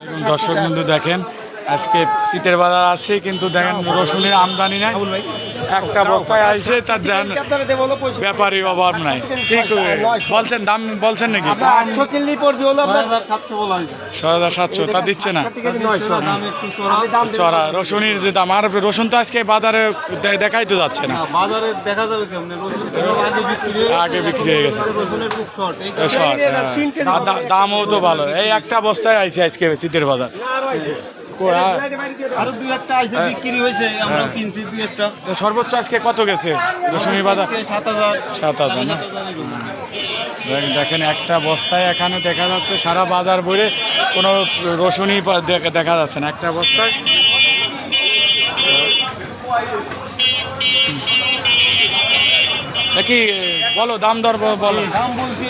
দর্শক বন্ধু দেখেন আজকে শীতের বাজার আছে কিন্তু দেখেন রসুনের আমদানি নাই। একটা বস্তায় আইসে তার দেখেন ব্যাপারী অভাব নাই। ঠিক বলছেন দাম বলছেন নাকি? আটশো কিনলি পড়বে হলো আপনার সাতশো বলা হয়েছে। ছ হাজার সাতশো তা দিচ্ছে না। নয়শো দাম একটু চড়া রসুনের যে দাম আর রসুন তো আজকে বাজারে দেখাই তো যাচ্ছে না। বাজারে দেখা যাবে আগে বিক্রি হয়ে গেছে। শর্ট হ্যাঁ। আর দামও তো ভালো। এই একটা বস্তায় আইছে আজকে শীতের বাজার। আরও দুই একটা আইসে বিক্রি হয়েছে আমরা কিনছি দুই একটা। তো সর্বোচ্চ আজকে কত গেছে? রসুনের বাজার? সাত হাজার। সাত হাজার না? দেখেন একটা বস্তায় এখানে দেখা যাচ্ছে সারা বাজার ভরে কোনো রসুনই দেখা দেখা যাচ্ছে না। একটা বস্তায়। কি বলো দাম দর বলো। দাম বলছি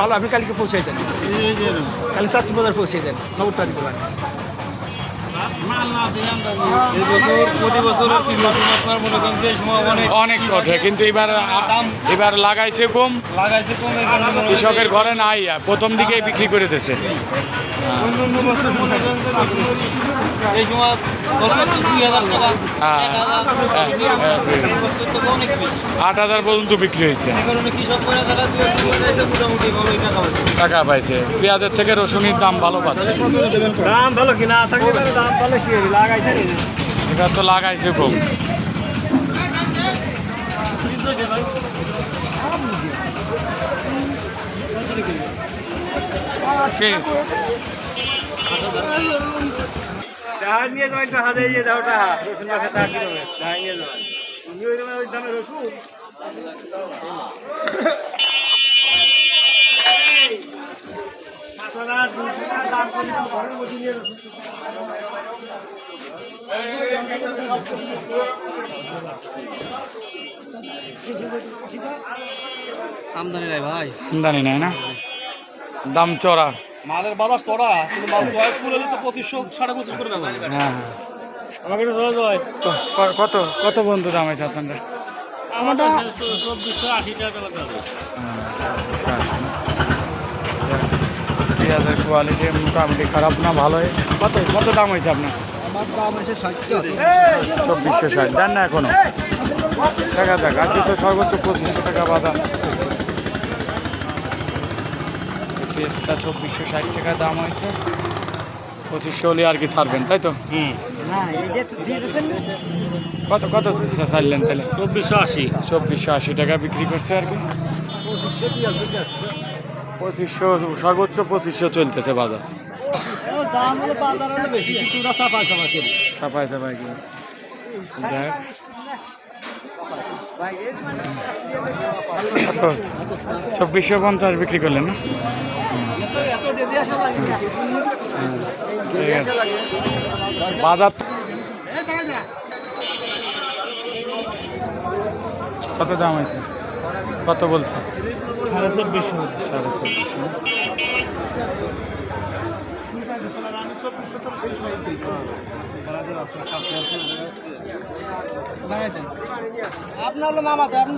ভালো আপনি কালকে পৌঁছে দেন। কালকে কালি চারটি বাজার পৌঁছে দেন নগরটা দিতে পারেন। অনেক অনেক ওঠে কিন্তু এবার এবার লাগাইছে কম। মনে কৃষকের ঘরে নাই প্রথম দিকেই বিক্রি করে মনে টাকা হ্যাঁ। হ্যাঁ, হ্যাঁ, আট হাজার পর্যন্ত বিক্রি হয়েছে। টাকা পাইছে পেঁয়াজের থেকে রসুনের দাম ভালো পাচ্ছে। দাম ভালো কি না থাকলে? দাম ভালো এবার তো লাগাইছে কম কি? নিয়ে যাবেন একটা হাজার দাও টাকা রসুন গাছে টাকা কিনবে জাহাজ নিয়ে যাবেন তুমি ওই রকম ওই দামে রসুন? পাঁচ হাজার, দাম করে দাও, ঘরের মধ্যে নিয়ে রসুন। আমদানি নাই ভাই। আমদানি নাই না? দাম চড়া। মালের বাজার চড়া কিন্তু মাল চয়েস করে তো পঁচিশশো সাড়ে পঁচিশ করে হ্যাঁ আমাকে হয়। ক- ক- কত কত বন্ধু দাম আছে আপনারা চব্বিশশো আশি টাকা পেঁয়াজের কোয়ালিটি মোটামুটি খারাপ না ভালোই। কত কত দাম হয়েছে আপনার? চব্বিশশো ষাট দেন না এখনও। দেখা যাক আজকে তো সর্বোচ্চ পঁচিশশো টাকা বাদাম পেঁয়াজটা চব্বিশশো ষাট টাকা দাম হয়েছে। পঁচিশশো হলে আর কি ছাড়বেন তাই তো? কত কত ছাড়লেন তাহলে? চব্বিশশো আশি। চব্বিশশো আশি টাকা বিক্রি করছে আর কি। পঁচিশশো সর্বোচ্চ পঁচিশশো চলতেছে বাজার। দাম হলো বাজার হলো বেশি। কিন্তু ওরা চব্বিশশো পঞ্চাশ বিক্রি করলেন না? বাজার কত দাম হয়েছে? কত বলছে? সাড়ে চব্বিশশো। সাড়ে চব্বিশশো। আপনার হলো মামা আপনি